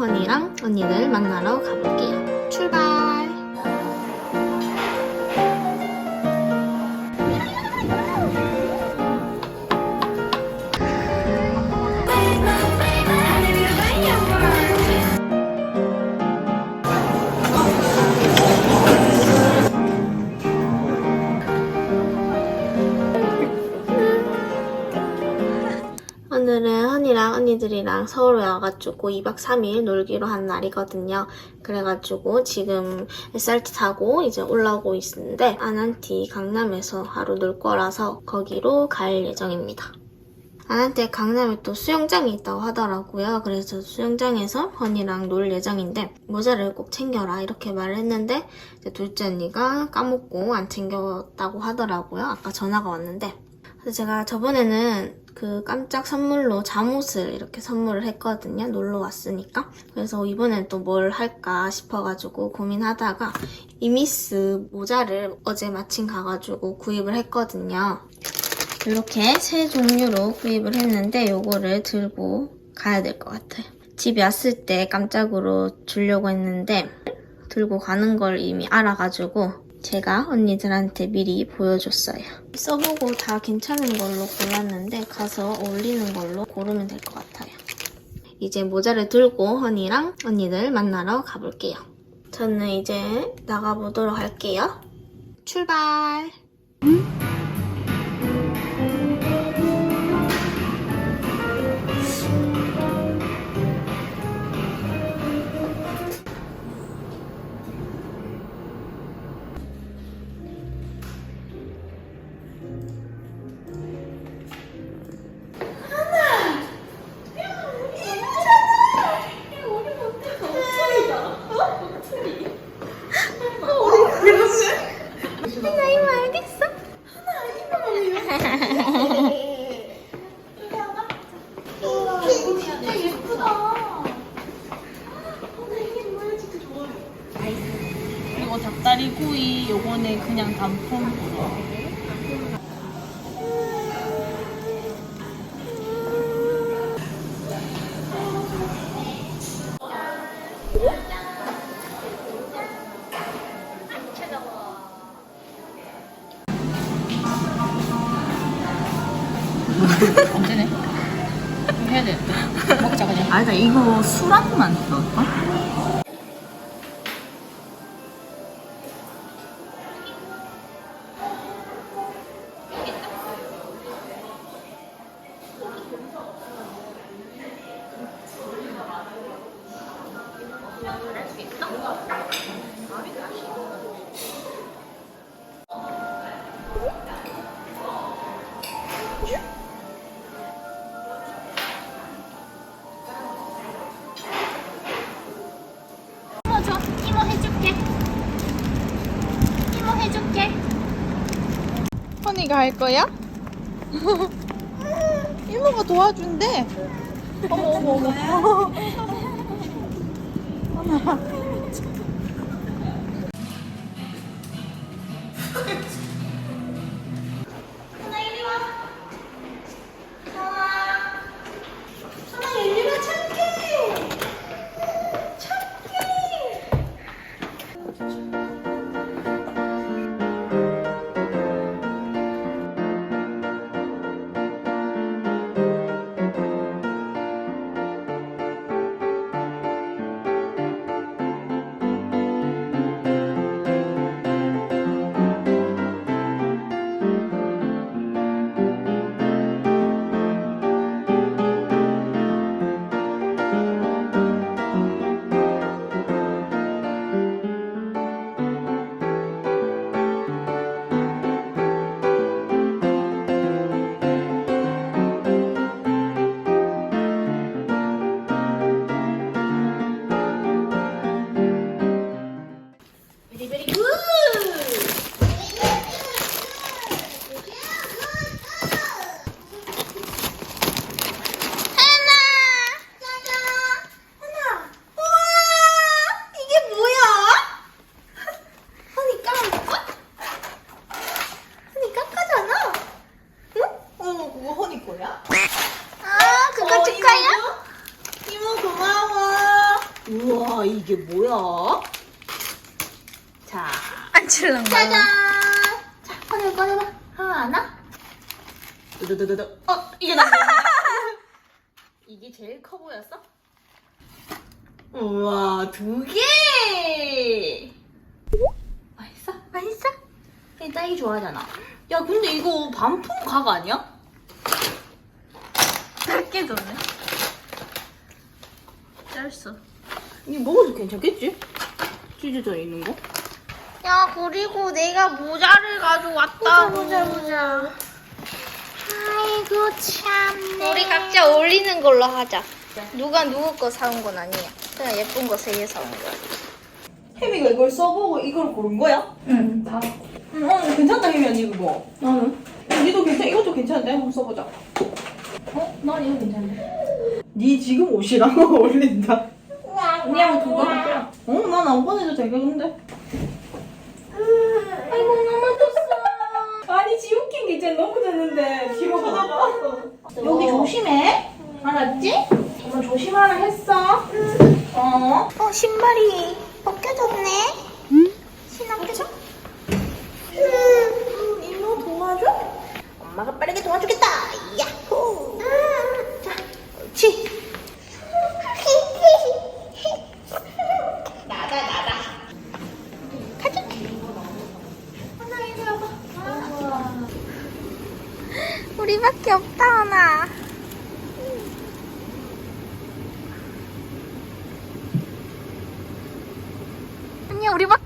언니랑 언니들 만나러 가볼게요. 출발! 오늘은 언니랑 언니들이랑 서울에 와가지고 2박 3일 놀기로 한 날이거든요. 그래가지고 지금 SRT 타고 이제 올라오고 있는데 아난티 강남에서 하루 놀 거라서 거기로 갈 예정입니다. 아난테 강남에 또 수영장이 있다고 하더라고요. 그래서 수영장에서 언니랑 놀 예정인데 모자를 꼭 챙겨라 이렇게 말을 했는데 둘째 언니가 까먹고 안 챙겼다고 하더라고요. 아까 전화가 왔는데 그래서 제가 저번에는 그 깜짝 선물로 잠옷을 이렇게 선물을 했거든요. 놀러 왔으니까. 그래서 이번엔 또 뭘 할까 싶어가지고 고민하다가 이미스 모자를 어제 마침 가가지고 구입을 했거든요. 이렇게 세 종류로 구입을 했는데 요거를 들고 가야 될 것 같아요. 집에 왔을 때 깜짝으로 주려고 했는데 들고 가는 걸 이미 알아가지고 제가 언니들한테 미리 보여줬어요. 써보고 다 괜찮은 걸로 골랐는데 가서 어울리는 걸로 고르면 될 것 같아요. 이제 모자를 들고 허니랑 언니들 만나러 가볼게요. 저는 이제 나가보도록 할게요. 출발! 나 닭다리 구이 요거는 그냥 단품 이모 줘. 이모 해줄게. 이모 해줄게. 허니가 할 거야? 이모가 도와준대. 어머 어머 어머. 하 이게 제일 커 보였어? 우와 두 개 맛있어? 맛있어? 이 딸기 좋아하잖아 야 근데 이거 반품 각 아니야? 짧게 줬네. 짧어. 이거 먹어도 괜찮겠지? 찢어져 있는 거? 야 그리고 내가 모자를 가져왔다. 보자, 보자. 아이고, 참네. 우리 각자 어울리는 걸로 하자. 누가 누구 거 사온 건 아니야. 그냥 예쁜 거 세 개 사온 거야. 혜미가 이걸 써보고 이걸 고른 거야? 응, 다. 응, 어, 괜찮다, 혜미 언니 그거. 나는? 니도 괜찮, 이것도 괜찮은데? 한번 써보자. 어? 난 이거 괜찮네. 니 지금 옷이랑 어울린다. 언니하고 그거 할게요. 어? 난안 보내도 되겠는데? 아이고, 너무 떴어. 아니, 지우킨 게 이제 너무 됐는데. 뒤로 가다가. 여기 조심해. 알았지? 엄마 조심하라 했어. 어. 어 신발이 벗겨졌네. 신어 껴줘. 음, 이모 도와줘? 엄마가 빠르게 도와주겠다. 야호. 자, 옳지. 나다 나다. 가자. 하나 이리 와봐. 우리밖에 없다 하나.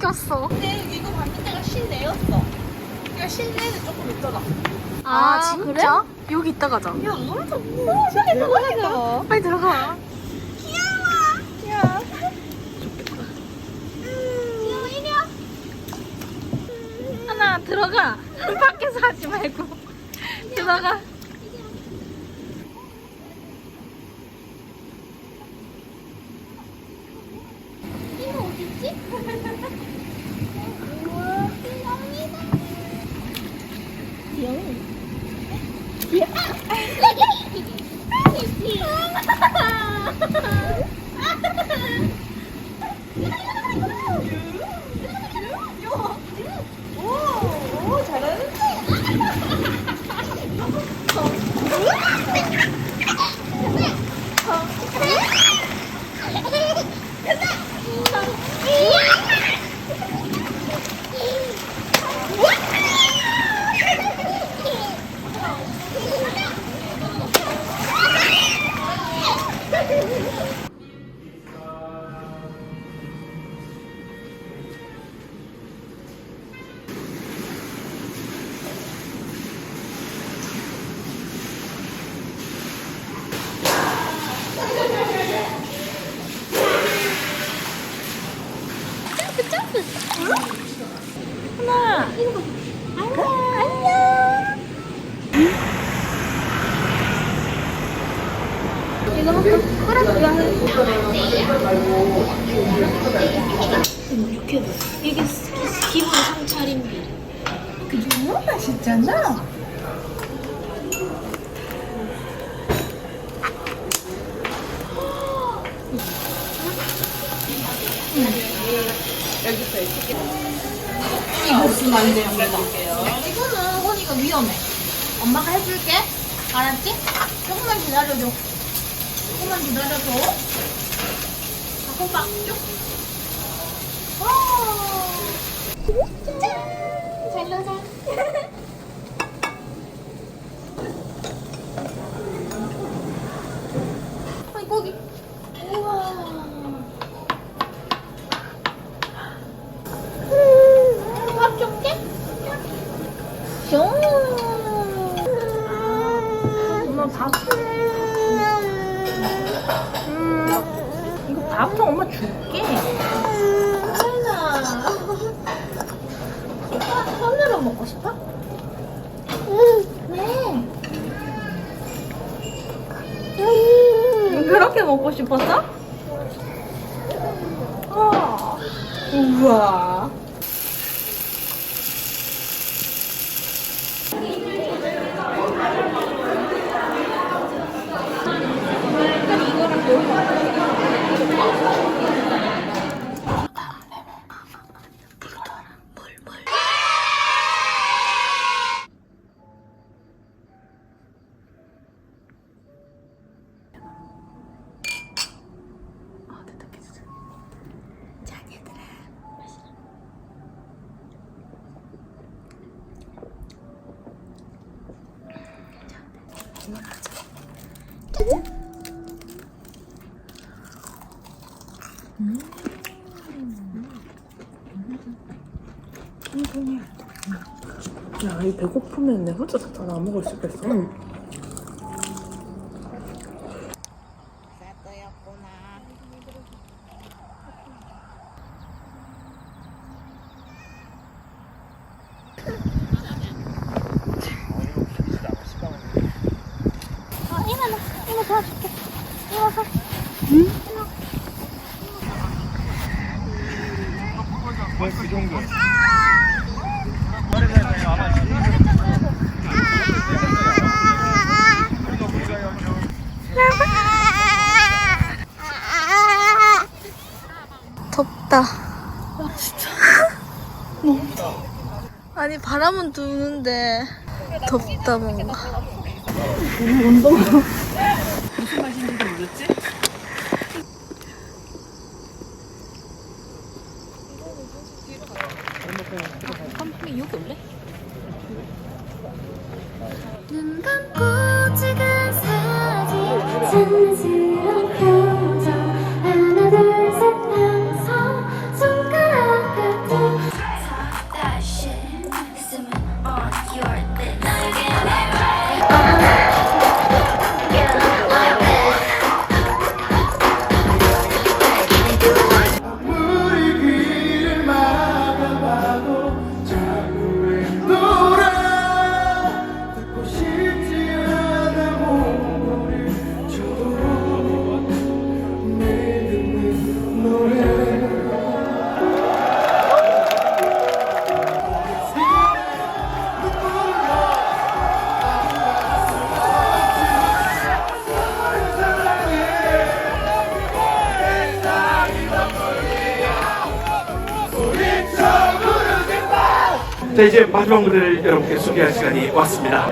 없어. 근데 이거 반대가 실내였어. 그러니까 실내는 조금 있더라. 아, 진짜? 여기 있다 가자. 야, 너무 어, 저기 들어가자. 빨리 들어가. 야. 귀여워 이리 와. 하나 들어가. 밖에서 하지 말고 들어가. 哈哈哈。いい 조금만 기다려줘. 조금만 기다려줘. 자, 호박 쭉. 와. 잘 놀자. 아이 고기. 우와. 밥 줄게. 숑. 엄마 밥. 음. 이거 밥좀 엄마 줄게. 하나. 오빠 손으로 먹고 싶어? 네. 그렇게 먹고 싶었어? 어. 우와. 주문하자. 짜잔. 음. 음. 야, 이 배고프면 내 혼자 다 안 먹을 수가 있어. 응. 덥다. 진짜. 너무 더워. 아니, 바람은 두는데 덥다, 뭔가. 눈 자 이제 마지막 무대를 여러분께 소개할 시간이 왔습니다.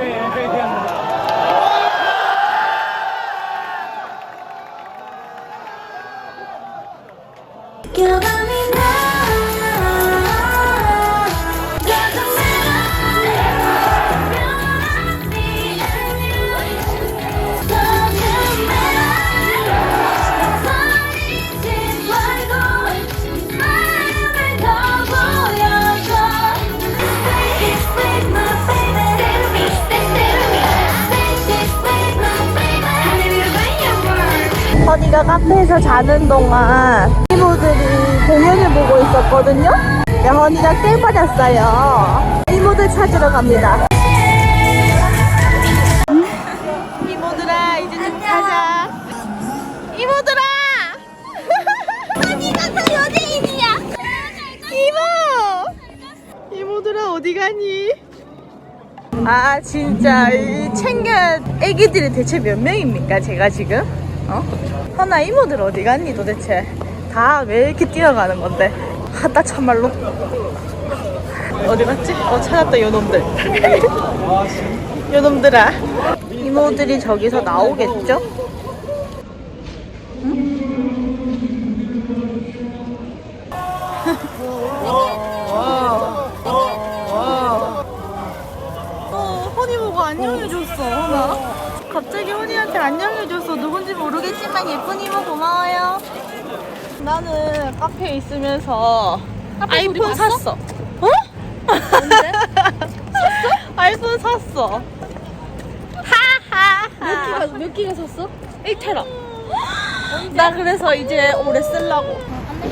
동안 이모들이 공연을 보고 있었거든요. 네, 허니가 깨버렸어요. 이모들 찾으러 갑니다. 이모들아, 이제 좀 가자. 이모들아! 언니가 더 연예인이야 이모! 이모들아, 어디 가니? 아, 진짜, 이 챙겨, 애기들이 대체 몇 명입니까, 제가 지금? 어? 허나 이모들 어디 갔니, 도대체? 다 왜 이렇게 뛰어가는 건데? 하다 참말로. 어디 갔지? 어, 찾았다, 요놈들. 요놈들아. 이모들이 저기서 나오겠죠? 어, 허니 보고 안녕해줬어, 허나. 갑자기 혼이한테 안녕해줘서 누군지 모르겠지만 예쁜 이모 고마워요. 나는 카페에 있으면서 아이폰 샀어. 어? 샀어? 아이폰 샀어. 하하하. 몇 기가 몇 기가 샀어? 1테라. 나 그래서 이제 오래 쓰려고.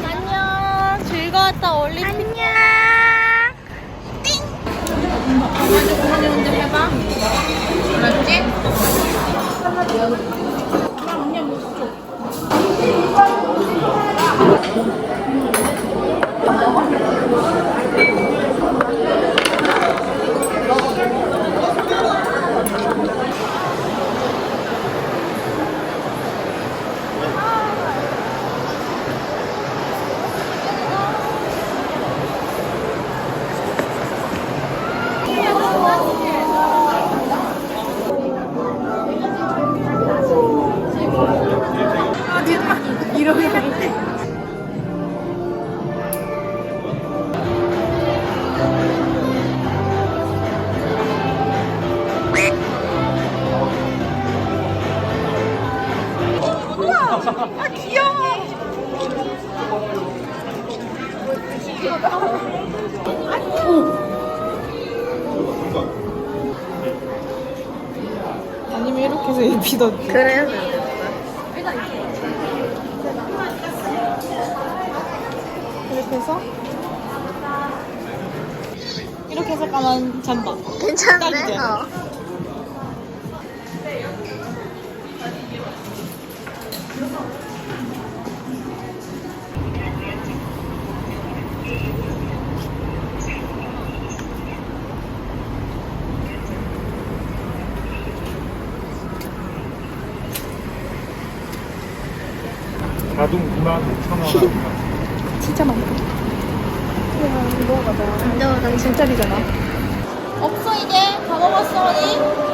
안녕. 즐거웠다 올리. 안녕. 띵. 먼저 먼저 먼저 해봐. 알았지? 한번 내어놓을게요 그냥 언니 한번 쓰죠 서 입히던. 그래요? 이렇게 해서 이렇게 해서 까만 잔다. 괜찮네. 딱이지? 어. 자동 2만 5천 원. 진짜 많다. 너 당신 진짜리잖아. 없어 이제 다 먹었어 언니.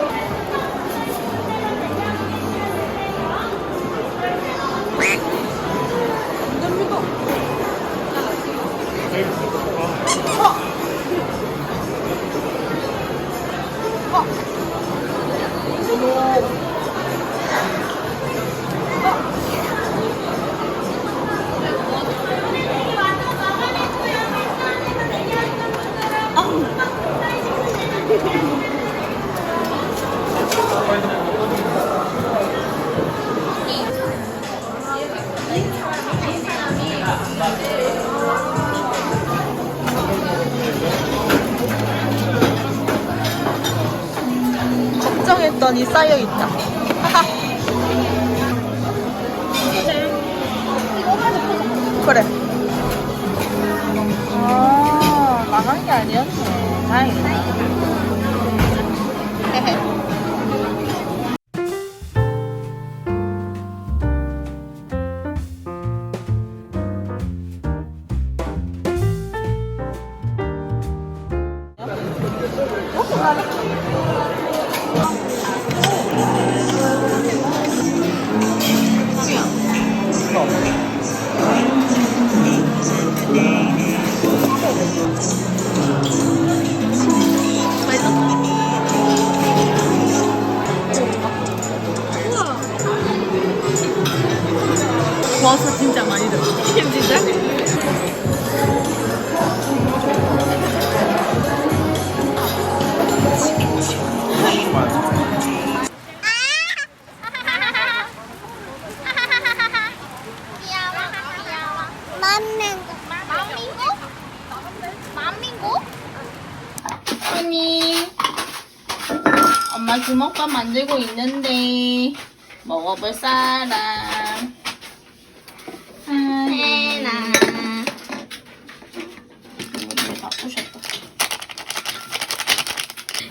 걱정했더니 쌓여 있다. 그래. 아 나간 게 아니었네. 다행이다.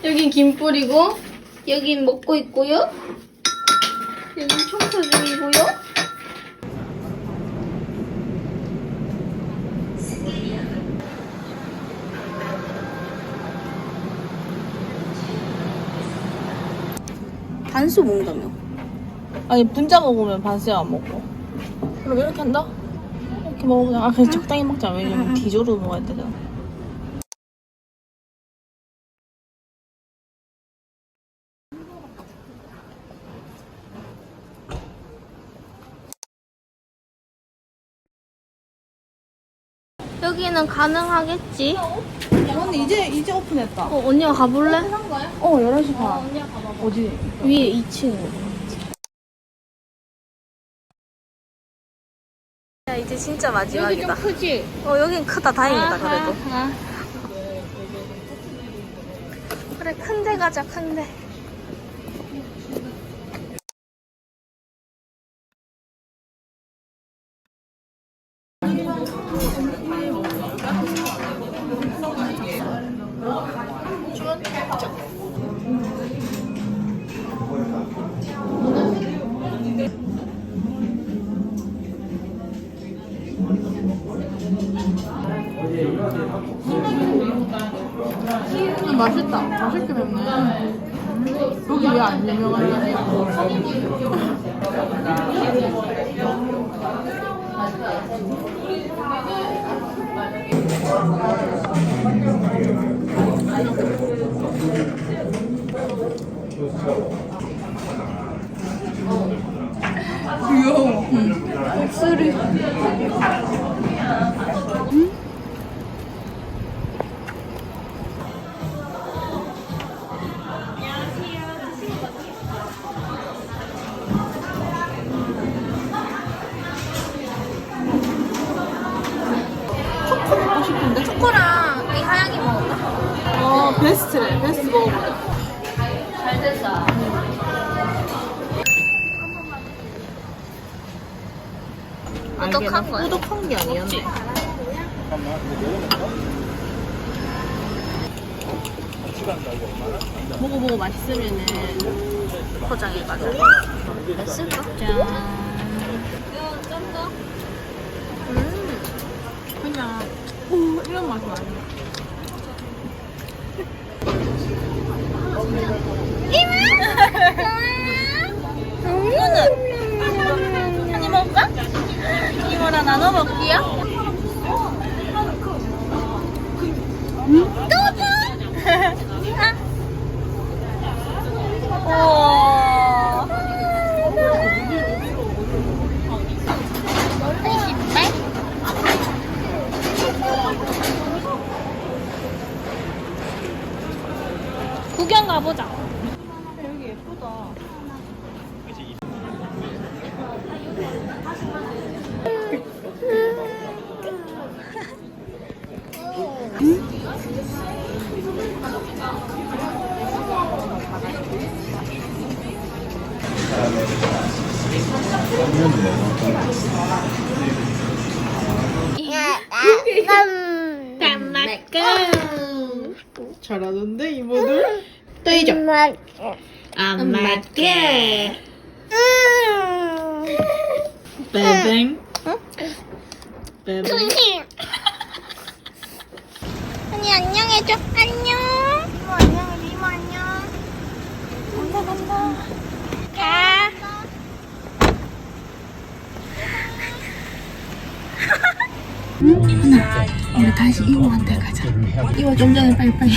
여긴 김 뿌리고, 여긴 먹고 있고요. 여긴 청소 중이고요. 반수 먹는다며. 아니 분자 먹으면 반씩 안 먹고. 그럼 이렇게 한다? 이렇게 먹으면 아 그냥 적당히 먹자. 왜냐면 디조로 먹어야 되잖아. 여기는 가능하겠지? 언니 이제 이제 오픈했다. 어, 언니가 가볼래? 어 11시 반. 어디? 위에 2층. 야, 이제 진짜 마지막이다. 크지? 어, 여긴 크다. 다행이다, 그래도. 그래, 큰 데 가자, 큰 데. 맛있다. 맛있게 맵네. 여기 왜 안 유명하냐? 귀여워. 목소리. 베스트래 베스트 먹어보자 잘 됐어. 꾸덕한 거야? 꾸덕한 게 아니었네 먹어보고 맛있으면은 포장해가지고. 됐을까? 그냥 오 이런 맛은 아니야 이모랑 나눠 먹기요? 또 줘? 우와. 맛있네? 구경 가보자. 여기 예쁘다 잘하는데 이모들 또 해줘 안 맞게 빼뱅 빼뱅 언니 안녕해줘. 안녕. 이모 안녕. 이모 안녕. 간다 간다. 가. 우리 다시 이모한테 가자. 이모 좀 전에 빨리빨리